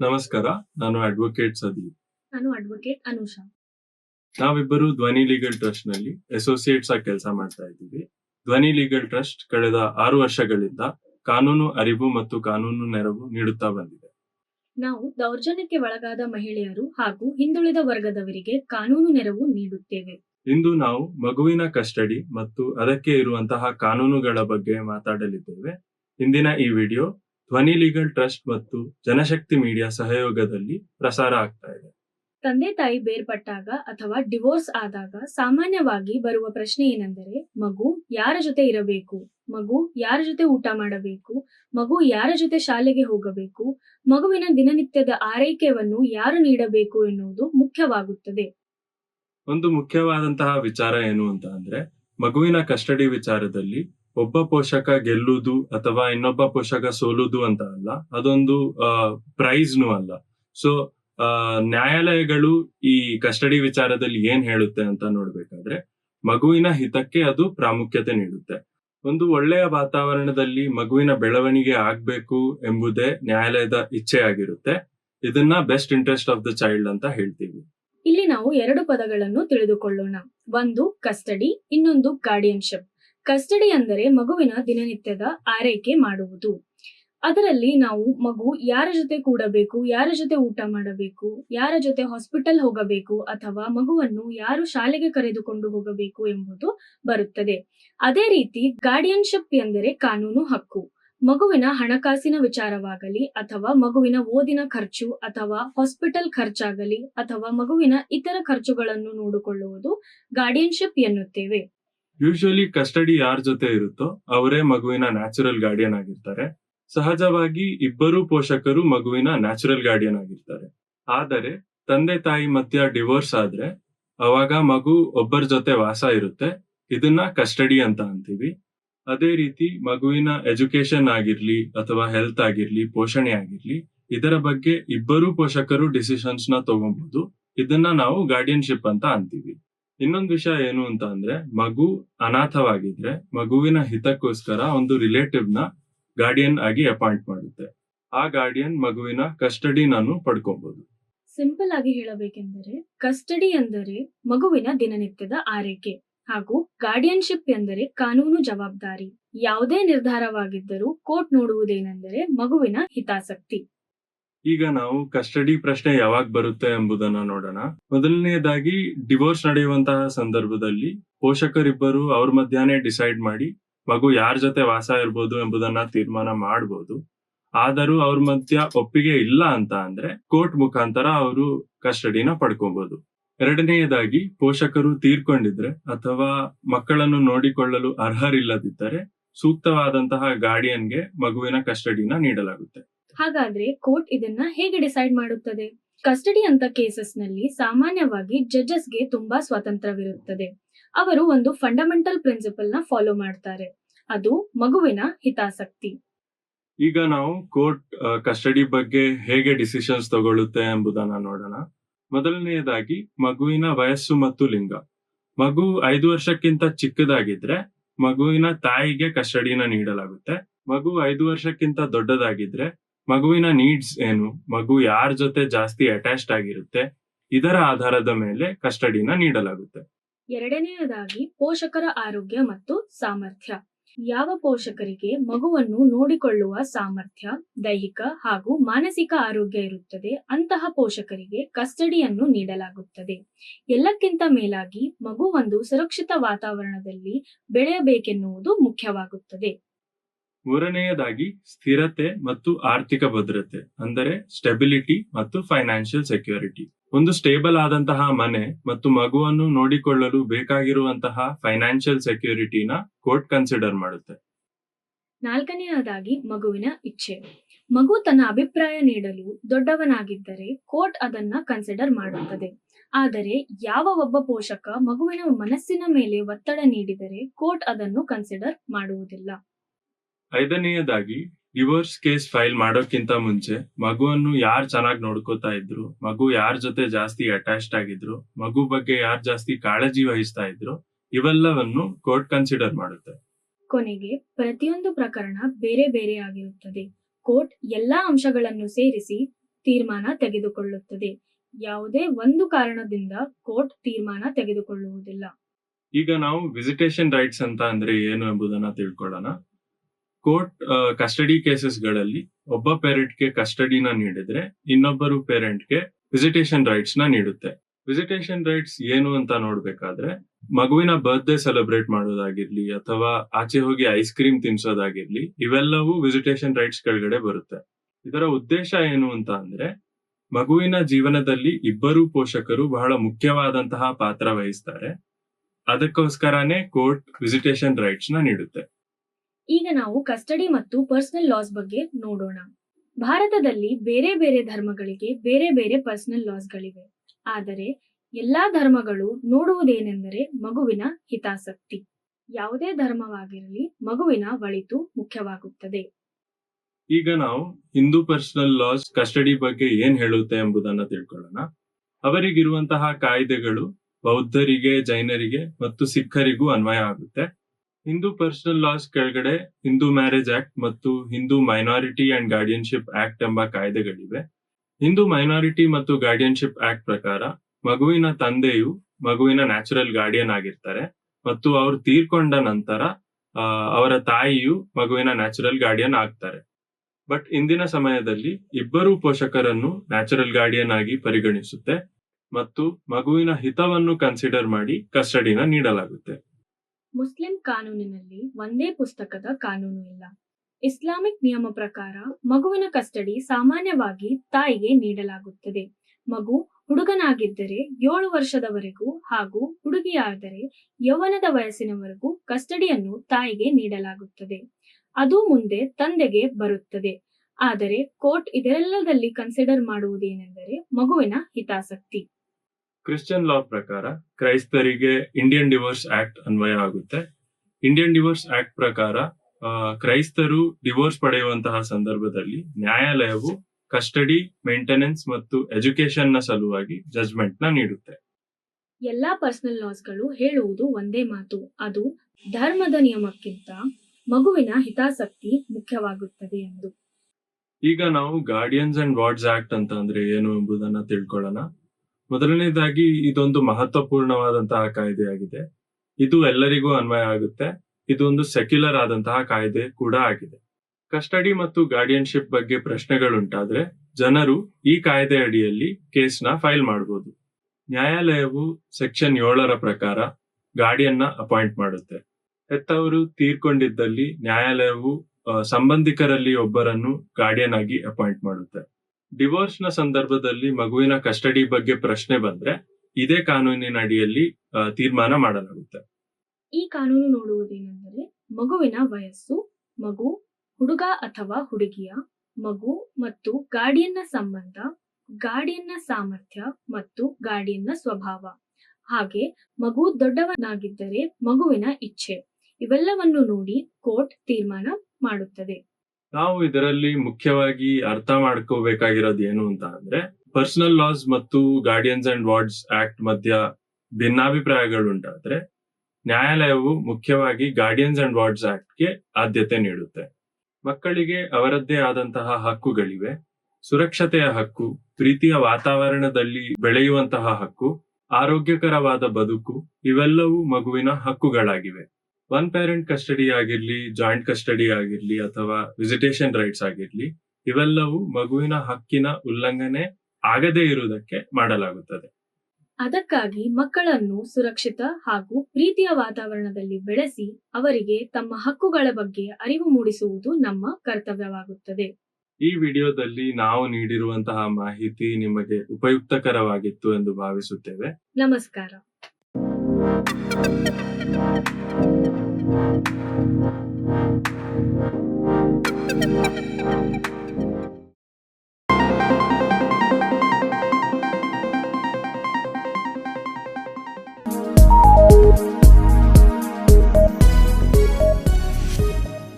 ನಮಸ್ಕಾರ ನಾನು ಅಡ್ವೊಕೇಟ್ ಸದೀಪ್ ನಾನು ಅಡ್ವೊಕೇಟ್ ಅನುಷಾ. ನಾವಿಬ್ಬರು ಧ್ವನಿ ಲೀಗಲ್ ಟ್ರಸ್ಟ್ನಲ್ಲಿ ಅಸೋಸಿಯೇಟ್ಸ್ ಆಗಿ ಕೆಲಸ ಮಾಡ್ತಾ ಇದ್ದೀವಿ. ಧ್ವನಿ ಲೀಗಲ್ ಟ್ರಸ್ಟ್ ಕಳೆದ ಆರು ವರ್ಷಗಳಿಂದ ಕಾನೂನು ಅರಿವು ಮತ್ತು ಕಾನೂನು ನೆರವು ನೀಡುತ್ತಾ ಬಂದಿದೆ. ನಾವು ದೌರ್ಜನ್ಯಕ್ಕೆ ಒಳಗಾದ ಮಹಿಳೆಯರು ಹಾಗೂ ಹಿಂದುಳಿದ ವರ್ಗದವರಿಗೆ ಕಾನೂನು ನೆರವು ನೀಡುತ್ತೇವೆ. ಇಂದು ನಾವು ಮಗುವಿನ ಕಸ್ಟಡಿ ಮತ್ತು ಅದಕ್ಕೆ ಇರುವಂತಹ ಕಾನೂನುಗಳ ಬಗ್ಗೆ ಮಾತಾಡಲಿದ್ದೇವೆ. ಇಂದಿನ ಈ ವಿಡಿಯೋ ಧ್ವನಿ ಲೀಗಲ್ ಟ್ರಸ್ಟ್ ಮತ್ತು ಜನಶಕ್ತಿ ಮೀಡಿಯಾ ಸಹಯೋಗದಲ್ಲಿ ಪ್ರಸಾರ ಆಗ್ತಾ ಇದೆ. ತಂದೆ ತಾಯಿ ಬೇರ್ಪಟ್ಟಾಗ ಅಥವಾ ಡಿವೋರ್ಸ್ ಆದಾಗ ಸಾಮಾನ್ಯವಾಗಿ ಬರುವ ಪ್ರಶ್ನೆ ಏನೆಂದರೆ ಮಗು ಯಾರ ಜೊತೆ ಇರಬೇಕು? ಮಗು ಯಾರ ಜೊತೆ ಊಟ ಮಾಡಬೇಕು? ಮಗು ಯಾರ ಜೊತೆ ಶಾಲೆಗೆ ಹೋಗಬೇಕು? ಮಗುವಿನ ದಿನನಿತ್ಯದ ಆರೈಕೆಯನ್ನು ಯಾರು ನೀಡಬೇಕು ಎನ್ನುವುದು ಮುಖ್ಯವಾಗುತ್ತದೆ. ಒಂದು ಮುಖ್ಯವಾದಂತಹ ವಿಚಾರ ಏನು ಅಂತ ಅಂದ್ರೆ ಮಗುವಿನ ಕಸ್ಟಡಿ ವಿಚಾರದಲ್ಲಿ ಒಬ್ಬ ಪೋಷಕ ಗೆಲ್ಲುವುದು ಅಥವಾ ಇನ್ನೊಬ್ಬ ಪೋಷಕ ಸೋಲುದು ಅಂತ ಅಲ್ಲ, ಅದೊಂದು ಪ್ರೈಸ್ನು ಅಲ್ಲ. ಸೊ ನ್ಯಾಯಾಲಯಗಳು ಈ ಕಸ್ಟಡಿ ವಿಚಾರದಲ್ಲಿ ಏನ್ ಹೇಳುತ್ತೆ ಅಂತ ನೋಡ್ಬೇಕಾದ್ರೆ, ಮಗುವಿನ ಹಿತಕ್ಕೆ ಅದು ಪ್ರಾಮುಖ್ಯತೆ ನೀಡುತ್ತೆ. ಒಂದು ಒಳ್ಳೆಯ ವಾತಾವರಣದಲ್ಲಿ ಮಗುವಿನ ಬೆಳವಣಿಗೆ ಆಗ್ಬೇಕು ಎಂಬುದೇ ನ್ಯಾಯಾಲಯದ ಇಚ್ಛೆ ಆಗಿರುತ್ತೆ. ಇದನ್ನ best interest of the child ಅಂತ ಹೇಳ್ತೀವಿ. ಇಲ್ಲಿ ನಾವು ಎರಡು ಪದಗಳನ್ನು ತಿಳಿದುಕೊಳ್ಳೋಣ. ಒಂದು ಕಸ್ಟಡಿ, ಇನ್ನೊಂದು ಗಾರ್ಡಿಯನ್ಶಿಪ್. ಕಸ್ಟಡಿ ಅಂದರೆ ಮಗುವಿನ ದಿನನಿತ್ಯದ ಆರೈಕೆ ಮಾಡುವುದು. ಅದರಲ್ಲಿ ನಾವು ಮಗು ಯಾರ ಜೊತೆ ಕೂಡಬೇಕು, ಯಾರ ಜೊತೆ ಊಟ ಮಾಡಬೇಕು, ಯಾರ ಜೊತೆ ಹಾಸ್ಪಿಟಲ್ ಹೋಗಬೇಕು ಅಥವಾ ಮಗುವನ್ನು ಯಾರು ಶಾಲೆಗೆ ಕರೆದುಕೊಂಡು ಹೋಗಬೇಕು ಎಂಬುದು ಬರುತ್ತದೆ. ಅದೇ ರೀತಿ ಗಾರ್ಡಿಯನ್ಶಿಪ್ ಎಂದರೆ ಕಾನೂನು ಹಕ್ಕು. ಮಗುವಿನ ಹಣಕಾಸಿನ ವಿಚಾರವಾಗಲಿ ಅಥವಾ ಮಗುವಿನ ಓದಿನ ಖರ್ಚು ಅಥವಾ ಹಾಸ್ಪಿಟಲ್ ಖರ್ಚಾಗಲಿ ಅಥವಾ ಮಗುವಿನ ಇತರ ಖರ್ಚುಗಳನ್ನು ನೋಡಿಕೊಳ್ಳುವುದು ಗಾರ್ಡಿಯನ್ಶಿಪ್ ಎನ್ನುತ್ತೇವೆ. ಯೂಶುವಲಿ ಕಸ್ಟಡಿ ಯಾರ ಜೊತೆ ಇರುತ್ತೋ ಅವರೇ ಮಗುವಿನ ನ್ಯಾಚುರಲ್ ಗಾರ್ಡಿಯನ್ ಆಗಿರ್ತಾರೆ. ಸಹಜವಾಗಿ ಇಬ್ಬರು ಪೋಷಕರು ಮಗುವಿನ ನ್ಯಾಚುರಲ್ ಗಾರ್ಡಿಯನ್ ಆಗಿರ್ತಾರೆ. ಆದರೆ ತಂದೆ ತಾಯಿ ಮಧ್ಯ ಡಿವೋರ್ಸ್ ಆದ್ರೆ ಅವಾಗ ಮಗು ಒಬ್ಬರ ಜೊತೆ ವಾಸ ಇರುತ್ತೆ. ಇದನ್ನ ಕಸ್ಟಡಿ ಅಂತ ಅಂತೀವಿ. ಅದೇ ರೀತಿ ಮಗುವಿನ ಎಜುಕೇಶನ್ ಆಗಿರ್ಲಿ ಅಥವಾ ಹೆಲ್ತ್ ಆಗಿರ್ಲಿ, ಪೋಷಣೆ ಆಗಿರ್ಲಿ, ಇದರ ಬಗ್ಗೆ ಇಬ್ಬರು ಪೋಷಕರು ಡಿಸಿಷನ್ಸ್ನ ತಗೊಬಹುದು ಇದನ್ನ ನಾವು ಗಾರ್ಡಿಯನ್ಶಿಪ್ ಅಂತ ಅಂತೀವಿ. ಇನ್ನೊಂದು ವಿಷಯ ಏನು ಅಂತ ಅಂದ್ರೆ, ಮಗು ಅನಾಥವಾಗಿದ್ರೆ, ಮಗುವಿನ ಹಿತಕ್ಕೋಸ್ಕರ ಒಂದು ರಿಲೇಟಿವ್ನ ಗಾರ್ಡಿಯನ್ ಆಗಿ ಅಪಾಯಿಂಟ್ ಮಾಡುತ್ತೆ. ಆ ಗಾರ್ಡಿಯನ್ ಮಗುವಿನ ಕಸ್ಟಡಿ ನಾನು ಪಡ್ಕೊಬಹುದು ಸಿಂಪಲ್ ಆಗಿ ಹೇಳಬೇಕೆಂದರೆ ಕಸ್ಟಡಿ ಎಂದರೆ ಮಗುವಿನ ದಿನನಿತ್ಯದ ಆರೈಕೆ ಹಾಗೂ ಗಾರ್ಡಿಯನ್ಶಿಪ್ ಎಂದರೆ ಕಾನೂನು ಜವಾಬ್ದಾರಿ. ಯಾವುದೇ ನಿರ್ಧಾರವಾಗಿದ್ದರೂ ಕೋರ್ಟ್ ನೋಡುವುದೇನೆಂದರೆ ಮಗುವಿನ ಹಿತಾಸಕ್ತಿ. ಈಗ ನಾವು ಕಸ್ಟಡಿ ಪ್ರಶ್ನೆ ಯಾವಾಗ ಬರುತ್ತೆ ಎಂಬುದನ್ನ ನೋಡೋಣ. ಮೊದಲನೆಯದಾಗಿ ಡಿವೋರ್ಸ್ ನಡೆಯುವಂತಹ ಸಂದರ್ಭದಲ್ಲಿ ಪೋಷಕರಿಬ್ಬರು ಅವ್ರ ಮಧ್ಯಾಹ್ನ ಡಿಸೈಡ್ ಮಾಡಿ ಮಗು ಯಾರ ಜೊತೆ ವಾಸ ಇರ್ಬೋದು ಎಂಬುದನ್ನ ತೀರ್ಮಾನ ಮಾಡಬಹುದು ಆದರೂ ಅವ್ರ ಮಧ್ಯ ಒಪ್ಪಿಗೆ ಇಲ್ಲ ಅಂತ ಅಂದ್ರೆ ಕೋರ್ಟ್ ಮುಖಾಂತರ ಅವರು ಕಸ್ಟಡಿನ ಪಡ್ಕೊಬಹುದು ಎರಡನೆಯದಾಗಿ ಪೋಷಕರು ತೀರ್ಕೊಂಡಿದ್ರೆ ಅಥವಾ ಮಕ್ಕಳನ್ನು ನೋಡಿಕೊಳ್ಳಲು ಅರ್ಹರಿಲ್ಲದಿದ್ದರೆ ಸೂಕ್ತವಾದಂತಹ ಗಾರ್ಡಿಯನ್ಗೆ ಮಗುವಿನ ಕಸ್ಟಡಿನ ನೀಡಲಾಗುತ್ತೆ. ಹಾಗಾದ್ರೆ ಕೋರ್ಟ್ ಇದನ್ನ ಹೇಗೆ ಡಿಸೈಡ್ ಮಾಡುತ್ತದೆ? ಕಸ್ಟಡಿ ಅಂತ ಕೇಸಸ್ನಲ್ಲಿ ಸಾಮಾನ್ಯವಾಗಿ ಜಡ್ಜಸ್ಗೆ ತುಂಬಾ ಸ್ವಾತಂತ್ರ್ಯವಿರುತ್ತದೆ. ಅವರು ಒಂದು ಫಂಡಮೆಂಟಲ್ ಪ್ರಿನ್ಸಿಪಲ್ನ ಫಾಲೋ ಮಾಡ್ತಾರೆ. ಅದು ಮಗುವಿನ ಹಿತಾಸಕ್ತಿ. ಈಗ ನಾವು ಕೋರ್ಟ್ ಕಸ್ಟಡಿ ಬಗ್ಗೆ ಹೇಗೆ ಡಿಸಿಷನ್ಸ್ ತಗೊಳ್ಳುತ್ತೆ ಎಂಬುದನ್ನ ನೋಡೋಣ. ಮೊದಲನೆಯದಾಗಿ ಮಗುವಿನ ವಯಸ್ಸು ಮತ್ತು ಲಿಂಗ. ಮಗು ಐದು ವರ್ಷಕ್ಕಿಂತ ಚಿಕ್ಕದಾಗಿದ್ರೆ ಮಗುವಿನ ತಾಯಿಗೆ ಕಸ್ಟಡಿನ ನೀಡಲಾಗುತ್ತೆ. ಮಗು ಐದು ವರ್ಷಕ್ಕಿಂತ ದೊಡ್ಡದಾಗಿದ್ರೆ ಮಗುವಿನ ನೀಡ್ಸ್ ಏನು, ಮಗು ಯಾರ ಜೊತೆ ಜಾಸ್ತಿ ಅಟ್ಯಾಚ್ಡ್ ಆಗಿರುತ್ತೆ, ಇದರ ಆಧಾರದ ಮೇಲೆ ಕಸ್ಟಡಿನ ನೀಡಲಾಗುತ್ತೆ. ಎರಡನೆಯದಾಗಿ ಪೋಷಕರ ಆರೋಗ್ಯ ಮತ್ತು ಸಾಮರ್ಥ್ಯ. ಯಾವ ಪೋಷಕರಿಗೆ ಮಗುವನ್ನು ನೋಡಿಕೊಳ್ಳುವ ಸಾಮರ್ಥ್ಯ, ದೈಹಿಕ ಹಾಗೂ ಮಾನಸಿಕ ಆರೋಗ್ಯ ಇರುತ್ತದೆ, ಅಂತಹ ಪೋಷಕರಿಗೆ ಕಸ್ಟಡಿಯನ್ನು ನೀಡಲಾಗುತ್ತದೆ. ಎಲ್ಲಕ್ಕಿಂತ ಮೇಲಾಗಿ ಮಗು ಒಂದು ಸುರಕ್ಷಿತ ವಾತಾವರಣದಲ್ಲಿ ಬೆಳೆಯಬೇಕೆನ್ನುವುದು ಮುಖ್ಯವಾಗುತ್ತದೆ. ಮೂರನೆಯದಾಗಿ ಸ್ಥಿರತೆ ಮತ್ತು ಆರ್ಥಿಕ ಭದ್ರತೆ, ಅಂದರೆ ಸ್ಟೆಬಿಲಿಟಿ ಮತ್ತು ಫೈನಾನ್ಷಿಯಲ್ ಸೆಕ್ಯೂರಿಟಿ ಒಂದು ಸ್ಟೇಬಲ್ ಆದಂತಹ ಮನೆ ಮತ್ತು ಮಗುವನ್ನು ನೋಡಿಕೊಳ್ಳಲು ಬೇಕಾಗಿರುವಂತಹ ಫೈನಾನ್ಷಿಯಲ್ ಸೆಕ್ಯೂರಿಟಿನ ಕೋರ್ಟ್ ಕನ್ಸಿಡರ್ ಮಾಡುತ್ತೆ. ನಾಲ್ಕನೆಯದಾಗಿ ಮಗುವಿನ ಇಚ್ಛೆ. ಮಗು ತನ್ನ ಅಭಿಪ್ರಾಯ ನೀಡಲು ದೊಡ್ಡವನಾಗಿದ್ದರೆ ಕೋರ್ಟ್ ಅದನ್ನ ಕನ್ಸಿಡರ್ ಮಾಡುತ್ತದೆ. ಆದರೆ ಯಾವ ಒಬ್ಬ ಪೋಷಕ ಮಗುವಿನ ಮನಸ್ಸಿನ ಮೇಲೆ ಒತ್ತಡ ನೀಡಿದರೆ ಕೋರ್ಟ್ ಅದನ್ನು ಕನ್ಸಿಡರ್ ಮಾಡುವುದಿಲ್ಲ. ಐದನೆಯದಾಗಿ ಡಿವೋರ್ಸ್ ಕೇಸ್ ಫೈಲ್ ಮಾಡೋಕ್ಕಿಂತ ಮುಂಚೆ ಮಗುವನ್ನು ಯಾರು ಚೆನ್ನಾಗಿ ನೋಡ್ಕೋತಾ ಇದ್ರು ಮಗು ಯಾರ ಜೊತೆ ಜಾಸ್ತಿ ಅಟ್ಯಾಚ್ಡ್ ಆಗಿದ್ರು ಮಗು ಬಗ್ಗೆ ಯಾರು ಜಾಸ್ತಿ ಕಾಳಜಿ ವಹಿಸ್ತಾ ಇದ್ರು ಇವೆಲ್ಲವನ್ನು ಕೋರ್ಟ್ ಕನ್ಸಿಡರ್ ಮಾಡುತ್ತೆ. ಕೊನೆಗೆ ಪ್ರತಿಯೊಂದು ಪ್ರಕರಣ ಬೇರೆ ಬೇರೆ ಆಗಿರುತ್ತದೆ. ಕೋರ್ಟ್ ಎಲ್ಲಾ ಅಂಶಗಳನ್ನು ಸೇರಿಸಿ ತೀರ್ಮಾನ ತೆಗೆದುಕೊಳ್ಳುತ್ತದೆ. ಯಾವುದೇ ಒಂದು ಕಾರಣದಿಂದ ಕೋರ್ಟ್ ತೀರ್ಮಾನ ತೆಗೆದುಕೊಳ್ಳುವುದಿಲ್ಲ. ಈಗ ನಾವು ವಿಸಿಟೇಷನ್ ರೈಟ್ಸ್ ಅಂತ ಅಂದ್ರೆ ಏನು ಎಂಬುದನ್ನ ತಿಳ್ಕೊಳ್ಳೋಣ. ಕೋರ್ಟ್ ಕಸ್ಟಡಿ ಕೇಸಸ್ಗಳಲ್ಲಿ ಒಬ್ಬ ಪೇರೆಂಟ್ಗೆ ಕಸ್ಟಡಿನ ನೀಡಿದ್ರೆ ಇನ್ನೊಬ್ಬರು ಪೇರೆಂಟ್ಗೆ ವಿಸಿಟೇಷನ್ ರೈಟ್ಸ್ನ ನೀಡುತ್ತೆ. ವಿಸಿಟೇಷನ್ ರೈಟ್ಸ್ ಏನು ಅಂತ ನೋಡ್ಬೇಕಾದ್ರೆ ಮಗುವಿನ ಬರ್ತ್ಡೇ ಸೆಲೆಬ್ರೇಟ್ ಮಾಡೋದಾಗಿರ್ಲಿ ಅಥವಾ ಆಚೆ ಹೋಗಿ ಐಸ್ ಕ್ರೀಮ್ ತಿನ್ಸೋದಾಗಿರ್ಲಿ ಇವೆಲ್ಲವೂ ವಿಸಿಟೇಷನ್ ರೈಟ್ಸ್ ಕೆಳಗಡೆ ಬರುತ್ತೆ. ಇದರ ಉದ್ದೇಶ ಏನು ಅಂತ ಅಂದ್ರೆ ಮಗುವಿನ ಜೀವನದಲ್ಲಿ ಇಬ್ಬರು ಪೋಷಕರು ಬಹಳ ಮುಖ್ಯವಾದಂತಹ ಪಾತ್ರ ವಹಿಸ್ತಾರೆ. ಅದಕ್ಕೋಸ್ಕರನೇ ಕೋರ್ಟ್ ವಿಸಿಟೇಷನ್ ರೈಟ್ಸ್ನ ನೀಡುತ್ತೆ. ಈಗ ನಾವು ಕಸ್ಟಡಿ ಮತ್ತು ಪರ್ಸನಲ್ ಲಾಸ್ ಬಗ್ಗೆ ನೋಡೋಣ. ಭಾರತದಲ್ಲಿ ಬೇರೆ ಬೇರೆ ಧರ್ಮಗಳಿಗೆ ಬೇರೆ ಬೇರೆ ಪರ್ಸನಲ್ ಲಾಸ್ಗಳಿವೆ ಆದರೆ ಎಲ್ಲಾ ಧರ್ಮಗಳು ನೋಡುವುದೇನೆಂದರೆ ಮಗುವಿನ ಹಿತಾಸಕ್ತಿ. ಯಾವುದೇ ಧರ್ಮವಾಗಿರಲಿ ಮಗುವಿನ ಒಳಿತು ಮುಖ್ಯವಾಗುತ್ತದೆ. ಈಗ ನಾವು ಹಿಂದೂ ಪರ್ಸನಲ್ ಲಾಸ್ ಕಸ್ಟಡಿ ಬಗ್ಗೆ ಏನ್ ಹೇಳುತ್ತೆ ಎಂಬುದನ್ನ ತಿಳ್ಕೊಳ್ಳೋಣ. ಅವರಿಗಿರುವಂತಹ ಕಾಯ್ದೆಗಳು ಬೌದ್ಧರಿಗೆ, ಜೈನರಿಗೆ ಮತ್ತು ಸಿಖ್ಖರಿಗೂ ಅನ್ವಯ ಆಗುತ್ತೆ. ಹಿಂದೂ ಪರ್ಸನಲ್ ಲಾಸ್ ಕೆಳಗಡೆ ಹಿಂದೂ ಮ್ಯಾರೇಜ್ ಆಕ್ಟ್ ಮತ್ತು Hindu minority and guardianship act ಎಂಬ ಕಾಯ್ದೆಗಳಿವೆ. ಹಿಂದೂ ಮೈನಾರಿಟಿ ಮತ್ತು ಗಾರ್ಡಿಯನ್ಶಿಪ್ ಆಕ್ಟ್ ಪ್ರಕಾರ ಮಗುವಿನ ತಂದೆಯು ಮಗುವಿನ ನ್ಯಾಚುರಲ್ ಗಾರ್ಡಿಯನ್ ಆಗಿರ್ತಾರೆ ಮತ್ತು ಅವರು ತೀರ್ಕೊಂಡ ನಂತರ ಅವರ ತಾಯಿಯು ಮಗುವಿನ ನ್ಯಾಚುರಲ್ ಗಾರ್ಡಿಯನ್ ಆಗ್ತಾರೆ. ಬಟ್ ಇಂದಿನ ಸಮಯದಲ್ಲಿ ಇಬ್ಬರೂ ಪೋಷಕರನ್ನು ನ್ಯಾಚುರಲ್ ಗಾರ್ಡಿಯನ್ ಆಗಿ ಪರಿಗಣಿಸುತ್ತೆ ಮತ್ತು ಮಗುವಿನ ಹಿತವನ್ನು ಕನ್ಸಿಡರ್ ಮಾಡಿ ಕಸ್ಟಡಿನ ನೀಡಲಾಗುತ್ತೆ. ಮುಸ್ಲಿಂ ಕಾನೂನಿನಲ್ಲಿ ಒಂದೇ ಪುಸ್ತಕದ ಕಾನೂನು ಇಲ್ಲ. ಇಸ್ಲಾಮಿಕ್ ನಿಯಮ ಪ್ರಕಾರ ಮಗುವಿನ ಕಸ್ಟಡಿ ಸಾಮಾನ್ಯವಾಗಿ ತಾಯಿಗೆ ನೀಡಲಾಗುತ್ತದೆ. ಮಗು ಹುಡುಗನಾಗಿದ್ದರೆ ಏಳು ವರ್ಷದವರೆಗೂ ಹಾಗೂ ಹುಡುಗಿಯಾದರೆ ಯೌವನದ ವಯಸ್ಸಿನವರೆಗೂ ಕಸ್ಟಡಿಯನ್ನು ತಾಯಿಗೆ ನೀಡಲಾಗುತ್ತದೆ. ಅದು ಮುಂದೆ ತಂದೆಗೆ ಬರುತ್ತದೆ. ಆದರೆ ಕೋರ್ಟ್ ಇದೆಲ್ಲದಲ್ಲಿ ಕನ್ಸಿಡರ್ ಮಾಡುವುದೇನೆಂದರೆ ಮಗುವಿನ ಹಿತಾಸಕ್ತಿ. ಕ್ರಿಶ್ಚಿಯನ್ ಲಾ ಪ್ರಕಾರ ಕ್ರೈಸ್ತರಿಗೆ ಇಂಡಿಯನ್ ಡಿವೋರ್ಸ್ ಆಕ್ಟ್ ಅನ್ವಯ ಆಗುತ್ತೆ. ಇಂಡಿಯನ್ ಡಿವೋರ್ಸ್ ಆಕ್ಟ್ ಪ್ರಕಾರ ಕ್ರೈಸ್ತರು ಡಿವೋರ್ಸ್ ಪಡೆಯುವಂತಹ ಸಂದರ್ಭದಲ್ಲಿ ನ್ಯಾಯಾಲಯವು ಕಸ್ಟಡಿ ಮೇಂಟೆನೆನ್ಸ್ ಮತ್ತು ಎಜುಕೇಶನ್ನ ಸಲುವಾಗಿ ಜಜ್ಮೆಂಟ್ನ ನೀಡುತ್ತೆ. ಎಲ್ಲಾ ಪರ್ಸನಲ್ ಲಾಸ್ಗಳು ಹೇಳುವುದು ಒಂದೇ ಮಾತು. ಅದು ಧರ್ಮದ ನಿಯಮಕ್ಕಿಂತ ಮಗುವಿನ ಹಿತಾಸಕ್ತಿ ಮುಖ್ಯವಾಗುತ್ತದೆ ಎಂದು. ಈಗ ನಾವು ಗಾರ್ಡಿಯನ್ಸ್ ಅಂಡ್ ವಾರ್ಡ್ಸ್ ಆಕ್ಟ್ ಅಂತ ಅಂದ್ರೆ ಏನು ಎಂಬುದನ್ನ ತಿಳ್ಕೊಳ್ಳೋಣ. ಮೊದಲನೇದಾಗಿ ಇದೊಂದು ಮಹತ್ವಪೂರ್ಣವಾದಂತಹ ಕಾಯ್ದೆಯಾಗಿದೆ. ಇದು ಎಲ್ಲರಿಗೂ ಅನ್ವಯ ಆಗುತ್ತೆ. ಇದು ಒಂದು ಸೆಕ್ಯುಲರ್ ಆದಂತಹ ಕಾಯ್ದೆ ಕೂಡ ಆಗಿದೆ. ಕಸ್ಟಡಿ ಮತ್ತು ಗಾರ್ಡಿಯನ್ಶಿಪ್ ಬಗ್ಗೆ ಪ್ರಶ್ನೆಗಳುಂಟಾದ್ರೆ, ಜನರು ಈ ಕಾಯ್ದೆ ಅಡಿಯಲ್ಲಿ ಕೇಸ್ನ ಫೈಲ್ ಮಾಡಬಹುದು ನ್ಯಾಯಾಲಯವು ಸೆಕ್ಷನ್ ಏಳರ ಪ್ರಕಾರ ಗಾರ್ಡಿಯನ್ನ ಅಪಾಯಿಂಟ್ ಮಾಡುತ್ತೆ. ಹೆತ್ತವರು ತೀರ್ಕೊಂಡಿದ್ದಲ್ಲಿ ನ್ಯಾಯಾಲಯವು ಸಂಬಂಧಿಕರಲ್ಲಿ ಒಬ್ಬರನ್ನು ಗಾರ್ಡಿಯನ್ ಆಗಿ ಅಪಾಯಿಂಟ್ ಮಾಡುತ್ತೆ. ಡಿವೋರ್ಸ್ನ ಸಂದರ್ಭದಲ್ಲಿ ಮಗುವಿನ ಕಸ್ಟಡಿ ಬಗ್ಗೆ ಪ್ರಶ್ನೆ ಬಂದ್ರೆ ಇದೇ ಕಾನೂನಿನ ಅಡಿಯಲ್ಲಿ ತೀರ್ಮಾನ ಮಾಡಲಾಗುತ್ತೆ. ಈ ಕಾನೂನು ನೋಡುವುದೇನೆಂದರೆ ಮಗುವಿನ ವಯಸ್ಸು, ಮಗು ಹುಡುಗ ಅಥವಾ ಹುಡುಗಿಯ, ಮಗು ಮತ್ತು ಗಾಡಿಯನ್ನ ಸಂಬಂಧ ಗಾಡಿಯನ್ನ ಸಾಮರ್ಥ್ಯ ಮತ್ತು ಗಾಡಿಯನ್ನ ಸ್ವಭಾವ. ಹಾಗೆ ಮಗು ದೊಡ್ಡವನಾಗಿದ್ದರೆ ಮಗುವಿನ ಇಚ್ಛೆ, ಇವೆಲ್ಲವನ್ನು ನೋಡಿ ಕೋರ್ಟ್ ತೀರ್ಮಾನ ಮಾಡುತ್ತದೆ. ನಾವು ಇದರಲ್ಲಿ ಮುಖ್ಯವಾಗಿ ಅರ್ಥ ಮಾಡ್ಕೋಬೇಕಾಗಿರೋದು ಏನು ಅಂತ ಅಂದ್ರೆ ಪರ್ಸನಲ್ ಲಾಸ್ ಮತ್ತು ಗಾರ್ಡಿಯನ್ಸ್ ಅಂಡ್ ವಾರ್ಡ್ಸ್ ಆಕ್ಟ್ ಮಧ್ಯ ಭಿನ್ನಾಭಿಪ್ರಾಯಗಳುಂಟಾದ್ರೆ ನ್ಯಾಯಾಲಯವು ಮುಖ್ಯವಾಗಿ ಗಾರ್ಡಿಯನ್ಸ್ ಅಂಡ್ ವಾರ್ಡ್ಸ್ ಆಕ್ಟ್ಗೆ ಆದ್ಯತೆ ನೀಡುತ್ತೆ. ಮಕ್ಕಳಿಗೆ ಅವರದ್ದೇ ಆದಂತಹ ಹಕ್ಕುಗಳಿವೆ. ಸುರಕ್ಷತೆಯ ಹಕ್ಕು, ಪ್ರೀತಿಯ ವಾತಾವರಣದಲ್ಲಿ ಬೆಳೆಯುವಂತಹ ಹಕ್ಕು, ಆರೋಗ್ಯಕರವಾದ ಬದುಕು, ಇವೆಲ್ಲವೂ ಮಗುವಿನ ಹಕ್ಕುಗಳಾಗಿವೆ. ಒನ್ ಪೇರೆಂಟ್ ಕಸ್ಟಡಿ ಆಗಿರ್ಲಿ ಜಾಯಿಂಟ್ ಕಸ್ಟಡಿ ಆಗಿರ್ಲಿ ಅಥವಾ ವಿಸಿಟೇಷನ್ ರೈಟ್ಸ್ ಆಗಿರ್ಲಿ ಇವೆಲ್ಲವೂ ಮಗುವಿನ ಹಕ್ಕಿನ ಉಲ್ಲಂಘನೆ ಆಗದೇ ಇರುವುದಕ್ಕೆ ಮಾಡಲಾಗುತ್ತದೆ. ಅದಕ್ಕಾಗಿ ಮಕ್ಕಳನ್ನು ಸುರಕ್ಷಿತ ಹಾಗೂ ಪ್ರೀತಿಯ ವಾತಾವರಣದಲ್ಲಿ ಬೆಳೆಸಿ ಅವರಿಗೆ ತಮ್ಮ ಹಕ್ಕುಗಳ ಬಗ್ಗೆ ಅರಿವು ಮೂಡಿಸುವುದು ನಮ್ಮ ಕರ್ತವ್ಯವಾಗುತ್ತದೆ. ಈ ವಿಡಿಯೋದಲ್ಲಿ ನಾವು ನೀಡಿರುವಂತಹ ಮಾಹಿತಿ ನಿಮಗೆ ಉಪಯುಕ್ತಕರವಾಗಿತ್ತು ಎಂದು ಭಾವಿಸುತ್ತೇವೆ. ನಮಸ್ಕಾರ.